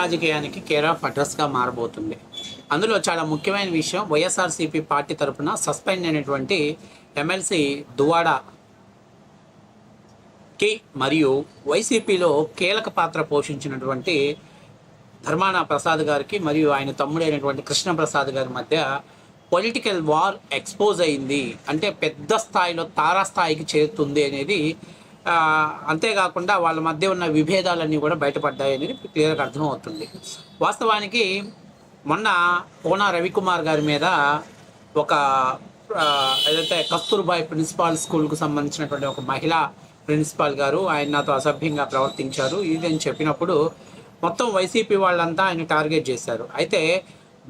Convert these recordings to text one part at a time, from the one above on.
రాజకీయానికి care of అడ్రస్గా మారబోతుంది. అందులో చాలా ముఖ్యమైన విషయం వైఎస్ఆర్సీపీ పార్టీ తరపున సస్పెండ్ అయినటువంటి ఎమ్మెల్సీ దువాడకి మరియు వైసీపీలో కీలక పాత్ర పోషించినటువంటి ధర్మాన ప్రసాద్ గారికి మరియు ఆయన తమ్ముడైనటువంటి కృష్ణప్రసాద్ గారి మధ్య పొలిటికల్ వార్ ఎక్స్పోజ్ అయింది. అంటే పెద్ద స్థాయిలో తారాస్థాయికి చేరుతుంది అనేది అంతేకాకుండా వాళ్ళ మధ్య ఉన్న విభేదాలన్నీ కూడా బయటపడ్డాయి అనేది క్లియర్గా అర్థమవుతుంది. వాస్తవానికి మొన్న కోన రవికుమార్ గారి మీద ఒక ఏదైతే కస్తూర్బాయ్ ప్రిన్సిపాల్ స్కూల్కు సంబంధించినటువంటి ఒక మహిళా ప్రిన్సిపాల్ గారు ఆయన నాతో అసభ్యంగా ప్రవర్తించారు. ఇది అని చెప్పినప్పుడు మొత్తం వైసీపీ వాళ్ళంతా ఆయన టార్గెట్ చేశారు. అయితే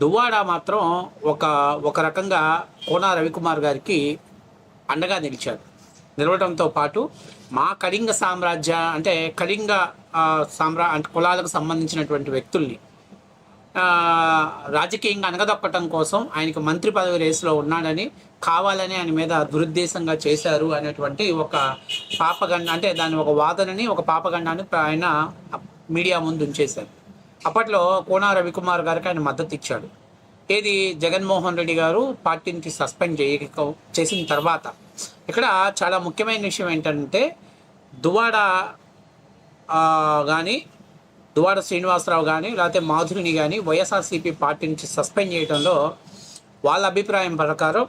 దువ్వాడ మాత్రం ఒక ఒక రకంగా కోనా రవికుమార్ గారికి అండగా నిలిచాడు నిలవడంతో పాటు మా కళింగ సామ్రాజ్య అంటే కళింగ సామ్రా అంటే కులాలకు సంబంధించినటువంటి వ్యక్తుల్ని రాజకీయంగా అనగదొక్కటం కోసం ఆయనకి మంత్రి పదవి రేసులో ఉన్నాడని కావాలని ఆయన మీద దురుద్దేశంగా చేశారు అనేటువంటి ఒక పాపగండ అంటే దాని ఒక వాదనని ఒక పాపగండాన్ని ఆయన మీడియా ముందు ఉంచేశారు. అప్పట్లో కోనా రవికుమార్ గారికి ఆయన మద్దతు ఇచ్చాడు. ఏది జగన్మోహన్ రెడ్డి గారు పార్టీ నుంచి సస్పెండ్ చేయక చేసిన తర్వాత. ఇక్కడ చాలా ముఖ్యమైన విషయం ఏంటంటే దువాడ కానీ దువాడ శ్రీనివాసరావు కానీ లేకపోతే మాధురిని కానీ వైఎస్ఆర్సీపీ పార్టీ నుంచి సస్పెండ్ చేయడంలో వాళ్ళ అభిప్రాయం ప్రకారం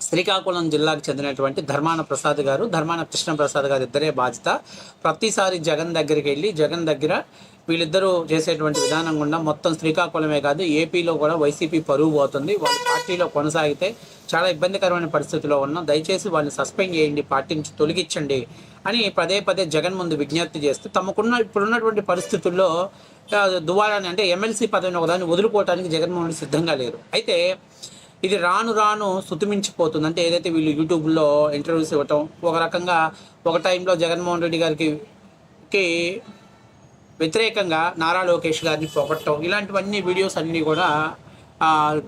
శ్రీకాకుళం జిల్లాకు చెందినటువంటి ధర్మాన ప్రసాద్ గారు ధర్మాన కృష్ణ ప్రసాద్ గారు ఇద్దరే బాధ్యత. ప్రతిసారి జగన్ దగ్గరికి వెళ్ళి జగన్ దగ్గర వీళ్ళిద్దరూ చేసేటువంటి విధానం గుండా మొత్తం శ్రీకాకుళమే కాదు ఏపీలో కూడా వైసీపీ పరువు పోతుంది. వాళ్ళు పార్టీలో కొనసాగితే చాలా ఇబ్బందికరమైన పరిస్థితిలో ఉన్నాం. దయచేసి వాళ్ళని సస్పెండ్ చేయండి పార్టీ నుంచి తొలగించండి అని పదే పదే జగన్ ముందు విజ్ఞప్తి చేస్తూ తమకున్న ఇప్పుడున్నటువంటి పరిస్థితుల్లో దువారాన్ని అంటే ఎమ్మెల్సీ పదవిని ఒకదాన్ని వదులుకోవడానికి జగన్మోహన్ రెడ్డి సిద్ధంగా లేరు. అయితే ఇది రాను రాను శుతిమించిపోతుంది అంటే ఏదైతే వీళ్ళు యూట్యూబ్లో ఇంటర్వ్యూస్ ఇవ్వటం ఒక రకంగా ఒక టైంలో జగన్మోహన్ రెడ్డి గారికి వ్యతిరేకంగా నారా లోకేష్ గారిని పొగట్టడం ఇలాంటివన్నీ వీడియోస్ అన్నీ కూడా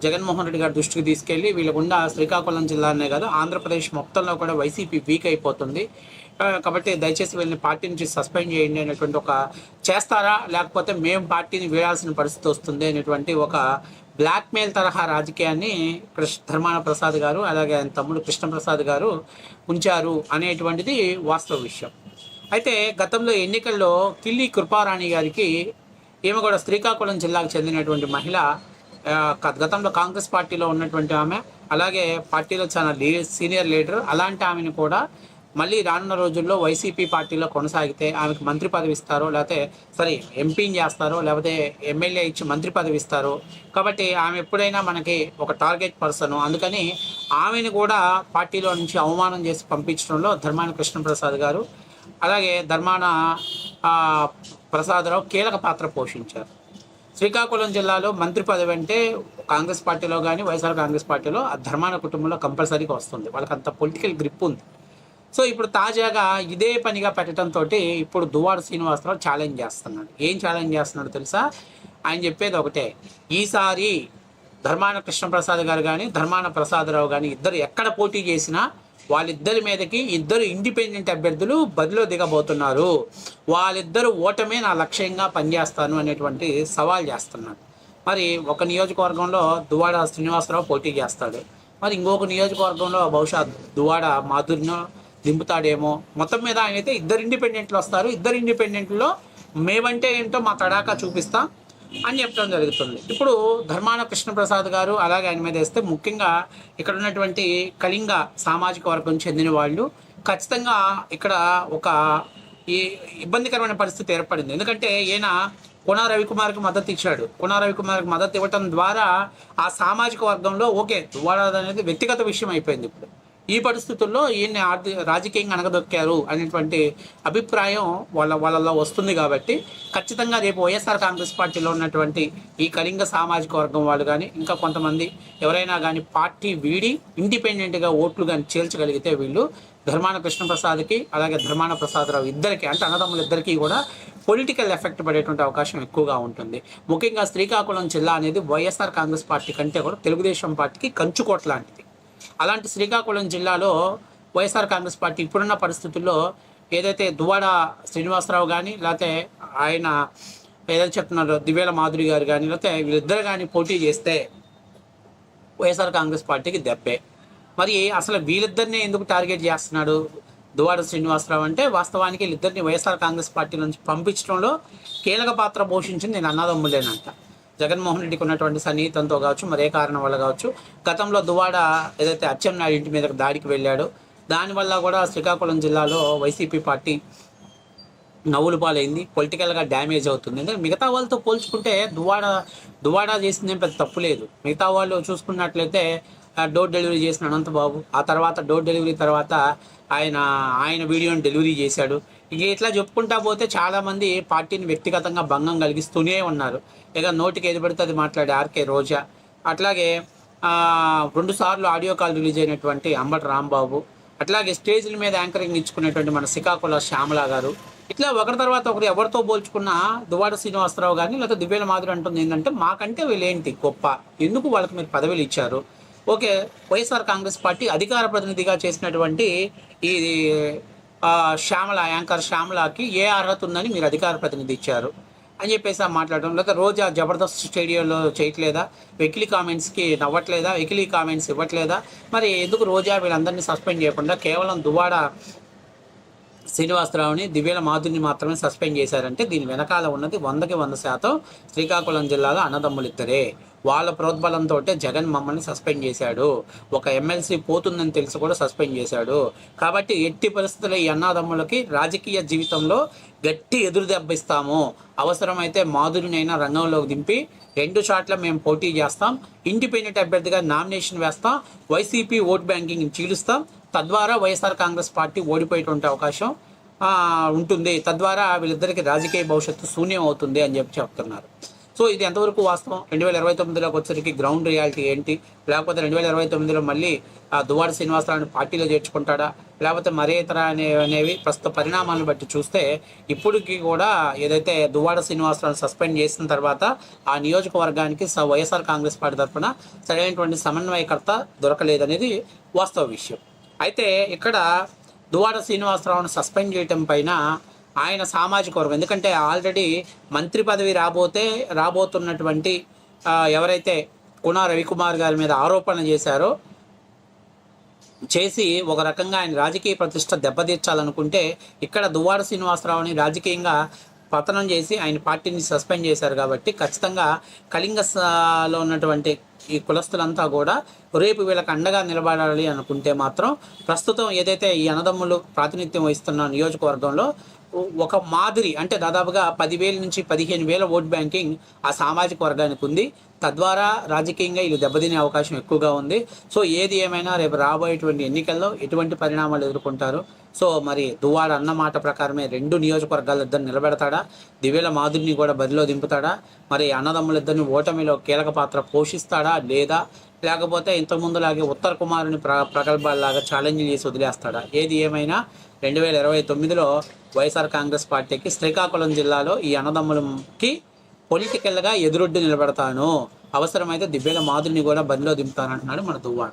జగన్మోహన్ రెడ్డి గారి దృష్టికి తీసుకెళ్ళి వీళ్ళకుండా శ్రీకాకుళం జిల్లానే కాదు ఆంధ్రప్రదేశ్ మొత్తంలో కూడా వైసీపీ వీక్ అయిపోతుంది. కాబట్టి దయచేసి వీళ్ళని పార్టీ నుంచి సస్పెండ్ చేయండి అనేటువంటి ఒక చేస్తారా? లేకపోతే మేము పార్టీని వేయాల్సిన పరిస్థితి వస్తుంది అనేటువంటి ఒక బ్లాక్మెయిల్ తరహా రాజకీయాన్ని కృష్ణ ధర్మాన ప్రసాద్ గారు అలాగే ఆయన తమ్ముడు కృష్ణప్రసాద్ గారు ఉంచారు అనేటువంటిది వాస్తవ విషయం. అయితే గతంలో ఎన్నికల్లో కిల్లి కృపారాణి గారికి ఈమె కూడా శ్రీకాకుళం జిల్లాకు చెందినటువంటి మహిళ గతంలో కాంగ్రెస్ పార్టీలో ఉన్నటువంటి ఆమె అలాగే పార్టీలో చాలా లీ సీనియర్ లీడర్ అలాంటి ఆమెను కూడా మళ్ళీ రానున్న రోజుల్లో వైసీపీ పార్టీలో కొనసాగితే ఆమెకు మంత్రి పదవి ఇస్తారో లేకపోతే సరే ఎంపీని చేస్తారో లేకపోతే ఎమ్మెల్యే ఇచ్చి మంత్రి పదవి ఇస్తారో. కాబట్టి ఆమె ఎప్పుడైనా మనకి ఒక టార్గెట్ పర్సన్. అందుకని ఆమెను కూడా పార్టీలో నుంచి అవమానం చేసి పంపించడంలో ధర్మాన కృష్ణప్రసాద్ గారు అలాగే ధర్మాన ప్రసాదరావు కీలక పాత్ర పోషించారు. శ్రీకాకుళం జిల్లాలో మంత్రి పదవి అంటే కాంగ్రెస్ పార్టీలో కానీ వైఎస్ఆర్ కాంగ్రెస్ పార్టీలో ఆ ధర్మాన కుటుంబంలో కంపల్సరీగా వస్తుంది. వాళ్ళకి అంత పొలిటికల్ గ్రిప్ ఉంది. సో ఇప్పుడు తాజాగా ఇదే పనిగా పెట్టడంతో ఇప్పుడు దువాడ శ్రీనివాసరావు ఛాలెంజ్ చేస్తున్నాడు. ఏం ఛాలెంజ్ చేస్తున్నాడు తెలుసా? ఆయన చెప్పేది ఒకటే. ఈసారి ధర్మాన కృష్ణప్రసాద్ గారు కానీ ధర్మాన ప్రసాదరావు కానీ ఇద్దరు ఎక్కడ పోటీ చేసినా వాళ్ళిద్దరి మీదకి ఇద్దరు ఇండిపెండెంట్ అభ్యర్థులు బదిలో దిగబోతున్నారు. వాళ్ళిద్దరు ఓటమే నా లక్ష్యంగా పనిచేస్తాను అనేటువంటి సవాల్ చేస్తున్నాడు మరి ఒక నియోజకవర్గంలో దువాడ శ్రీనివాసరావు పోటీ చేస్తాడు. మరి ఇంకొక నియోజకవర్గంలో బహుశా దువాడ మాధుర్యం దింపుతాడేమో. మొత్తం మీద ఆయన అయితే ఇద్దరు ఇండిపెండెంట్లు వస్తారు. ఇద్దరు ఇండిపెండెంట్లో మేమంటే ఏంటో మా తడాకా చూపిస్తాం. అని చెప్పడం జరుగుతుంది. ఇప్పుడు ధర్మాన కృష్ణప్రసాద్ గారు అలాగే ఆయన మీద వేస్తే ముఖ్యంగా ఇక్కడ ఉన్నటువంటి కళింగ సామాజిక వర్గం చెందిన వాళ్ళు ఖచ్చితంగా ఇక్కడ ఒక ఈ ఇబ్బందికరమైన పరిస్థితి ఏర్పడింది. ఎందుకంటే ఈయన కొన రవికుమార్కి మద్దతు ఇచ్చాడు. కొన రవికుమార్కి మద్దతు ఇవ్వటం ద్వారా ఆ సామాజిక వర్గంలో ఓకే దువ్వాడ అనేది వ్యక్తిగత విషయం అయిపోయింది ఇప్పుడు. ఈ పరిస్థితుల్లో ఈయన్ని ఆర్థిక రాజకీయంగా అనగదొక్కారు అనేటువంటి అభిప్రాయం వాళ్ళ వాళ్ళలో వస్తుంది కాబట్టి ఖచ్చితంగా రేపు వైఎస్ఆర్ కాంగ్రెస్ పార్టీలో ఉన్నటువంటి ఈ కళింగ సామాజిక వర్గం వాళ్ళు కానీ ఇంకా కొంతమంది ఎవరైనా కానీ పార్టీ వీడి ఇండిపెండెంట్గా ఓట్లు కానీ చేల్చగలిగితే వీళ్ళు ధర్మాన కృష్ణప్రసాద్కి అలాగే ధర్మాన ప్రసాదరావు ఇద్దరికి అంటే అన్నదమ్ములు ఇద్దరికీ కూడా పొలిటికల్ ఎఫెక్ట్ పడేటువంటి అవకాశం ఎక్కువగా ఉంటుంది. ముఖ్యంగా శ్రీకాకుళం జిల్లా అనేది వైఎస్ఆర్ కాంగ్రెస్ పార్టీ కంటే కూడా తెలుగుదేశం పార్టీకి కంచుకోట లాంటిది. అలాంటి శ్రీకాకుళం జిల్లాలో వైఎస్ఆర్ కాంగ్రెస్ పార్టీ ఇప్పుడున్న పరిస్థితుల్లో ఏదైతే దువాడ శ్రీనివాసరావు కానీ లేకపోతే ఆయన ఏదైతే చెప్తున్నారో దివ్యాల మాధురి గారు కానీ లేకపోతే వీళ్ళిద్దరు కానీ పోటీ చేస్తే వైఎస్ఆర్ కాంగ్రెస్ పార్టీకి దెబ్బే. మరి అసలు వీళ్ళిద్దరిని ఎందుకు టార్గెట్ చేస్తున్నాడు దువాడ శ్రీనివాసరావు అంటే వాస్తవానికి వీళ్ళిద్దరిని వైఎస్ఆర్ కాంగ్రెస్ పార్టీ నుంచి పంపించడంలో కీలక పాత్ర పోషించింది నేను అన్నదమ్ములేనంట. జగన్మోహన్ రెడ్డికి ఉన్నటువంటి సన్నిహితంతో కావచ్చు మరే కారణం వల్ల కావచ్చు గతంలో దువాడ ఏదైతే అచ్చెన్నాయుడు ఇంటి మీదకి దాడికి వెళ్ళాడు దానివల్ల కూడా శ్రీకాకుళం జిల్లాలో వైసీపీ పార్టీ నవ్వులు పాలైంది పొలిటికల్గా డ్యామేజ్ అవుతుంది. అంటే మిగతా వాళ్ళతో పోల్చుకుంటే దువాడ దువాడా చేసిందేం పెద్ద తప్పు లేదు. మిగతా వాళ్ళు చూసుకున్నట్లయితే ఆ, డోర్ డెలివరీ చేసిన అనంతబాబు ఆ తర్వాత డోర్ డెలివరీ తర్వాత ఆయన ఆయన వీడియోని డెలివరీ చేశాడు. ఇట్లా చెప్పుకుంటా పోతే చాలామంది పార్టీని వ్యక్తిగతంగా భంగం కలిగిస్తూనే ఉన్నారు. ఇక నోటికి ఏది పడితే అది మాట్లాడే ఆర్కే రోజా. అట్లాగే రెండుసార్లు రెండు సార్లు ఆడియో కాల్ రిలీజ్ అయినటువంటి అంబటి రాంబాబు అట్లాగే స్టేజ్ల మీద యాంకరింగ్ ఇచ్చుకునేటువంటి మన శ్రీకాకుళ శ్యామల గారు. ఇట్లా ఒకరి తర్వాత ఒకరు ఎవరితో పోల్చుకున్నా దువాడ శ్రీనివాసరావు కానీ లేకపోతే దివ్యల మాధురి అంటుంది ఏంటంటే మాకంటే వీళ్ళేంటి గొప్ప? ఎందుకు వాళ్ళకి మీరు పదవులు ఇచ్చారు? ఓకే వైఎస్ఆర్ కాంగ్రెస్ పార్టీ అధికార ప్రతినిధిగా చేసినటువంటి ఈ శ్యామల యాంకర్ శ్యామలకి ఏ అర్హత ఉందని మీరు అధికార ప్రతినిధి ఇచ్చారు అని చెప్పేసి ఆ మాట్లాడడం. లేకపోతే రోజా జబర్దస్త్ స్టేడియంలో చేయట్లేదా? వెకిలీ కామెంట్స్కి నవ్వట్లేదా? వెకిలీ కామెంట్స్ ఇవ్వట్లేదా? మరి ఎందుకు రోజా వీళ్ళందరినీ సస్పెండ్ చేయకుండా కేవలం దువాడ శ్రీనివాసరావుని దివ్యల మాధురిని మాత్రమే సస్పెండ్ చేశారంటే దీని వెనకాల ఉన్నది వందకి వంద శాతం శ్రీకాకుళం జిల్లాలో అన్నదమ్ములిద్దరే. వాళ్ళ ప్రోద్బలంతో జగన్ మమ్మల్ని సస్పెండ్ చేశాడు. ఒక ఎమ్మెల్సీ పోతుందని తెలిసి కూడా సస్పెండ్ చేశాడు. కాబట్టి ఎట్టి పరిస్థితుల్లో ఈ అన్నదమ్ములకి రాజకీయ జీవితంలో గట్టి ఎదురు దెబ్బిస్తాము అవసరమైతే మాధురినైనా రంగంలోకి దింపి రెండు షాట్ల మేము పోటీ చేస్తాం. ఇండిపెండెంట్ అభ్యర్థిగా నామినేషన్ వేస్తాం. వైసీపీ ఓట్ బ్యాంకింగ్ చీలుస్తాం. తద్వారా వైఎస్ఆర్ కాంగ్రెస్ పార్టీ ఓడిపోయేటువంటి అవకాశం ఉంటుంది. తద్వారా వీళ్ళిద్దరికి రాజకీయ భవిష్యత్తు శూన్యం అవుతుంది అని చెప్పి చెప్తున్నారు. సో ఇది ఎంతవరకు వాస్తవం? రెండు వేల ఇరవై తొమ్మిదిలోకి వచ్చేసరికి గ్రౌండ్ రియాలిటీ ఏంటి? లేకపోతే రెండు వేల ఇరవై తొమ్మిదిలో మళ్ళీ ఆ దువాడ శ్రీనివాసరావుని పార్టీలో చేర్చుకుంటాడా? లేకపోతే మరే ఇతర అనే అనేవి ప్రస్తుత పరిణామాలను బట్టి చూస్తే ఇప్పటికీ కూడా ఏదైతే దువాడ శ్రీనివాసరావుని సస్పెండ్ చేసిన తర్వాత ఆ నియోజకవర్గానికి స- వైఎస్ఆర్ కాంగ్రెస్ పార్టీ తరఫున సరైనటువంటి సమన్వయకర్త దొరకలేదనేది వాస్తవ విషయం. అయితే ఇక్కడ దువాడ శ్రీనివాసరావును సస్పెండ్ చేయటం పైన ఆయన సామాజిక వర్గం. ఎందుకంటే ఆల్రెడీ మంత్రి పదవి రాబోతే రాబోతున్నటువంటి ఎవరైతే కుణా రవికుమార్ గారి మీద ఆరోపణ చేశారో చేసి ఒక రకంగా ఆయన రాజకీయ ప్రతిష్ట దెబ్బతీర్చాలనుకుంటే ఇక్కడ దువ్వాడ శ్రీనివాసరావుని రాజకీయంగా పతనం చేసి ఆయన పార్టీని సస్పెండ్ చేశారు కాబట్టి ఖచ్చితంగా కళింగ ఉన్నటువంటి ఈ కులస్తులంతా కూడా రేపు వీళ్ళకి అండగా నిలబడాలి అనుకుంటే మాత్రం ప్రస్తుతం ఏదైతే ఈ అన్నదమ్ములు ప్రాతినిధ్యం వహిస్తున్న నియోజకవర్గంలో ఒక మాదిరి అంటే దాదాపుగా పదివేల నుంచి పదిహేను వేల ఓట్ బ్యాంకింగ్ ఆ సామాజిక వర్గానికి ఉంది. తద్వారా రాజకీయంగా వీళ్ళు దెబ్బతినే అవకాశం ఎక్కువగా ఉంది. సో ఏది ఏమైనా రేపు రాబోయేటువంటి ఎన్నికల్లో ఎటువంటి పరిణామాలు ఎదుర్కొంటారు? సో మరి దువ్వాడ అన్నమాట ప్రకారమే రెండు నియోజకవర్గాల ఇద్దరు నిలబెడతాడా? దివ్యల మాధురిని కూడా బరిలో దింపుతాడా? మరి అన్నదమ్ములిద్దరిని ఓటమిలో కీలక పాత్ర పోషిస్తాడా లేదా? లేకపోతే ఇంతకుముందులాగే ఉత్తర కుమారుని ప్ర ప్రగల్భాల్లాగా ఛాలెంజ్ చేసి వదిలేస్తాడా? ఏది ఏమైనా? రెండు వేల ఇరవై తొమ్మిదిలో వైఎస్ఆర్ కాంగ్రెస్ పార్టీకి శ్రీకాకుళం జిల్లాలో ఈ అన్నదమ్ములకి పొలిటికల్గా ఎదురొడ్డు నిలబెడతాను. అవసరమైతే దివ్యల మాధురిని కూడా బరిలో దింపుతానంటున్నాడు మన దువ్వాడ.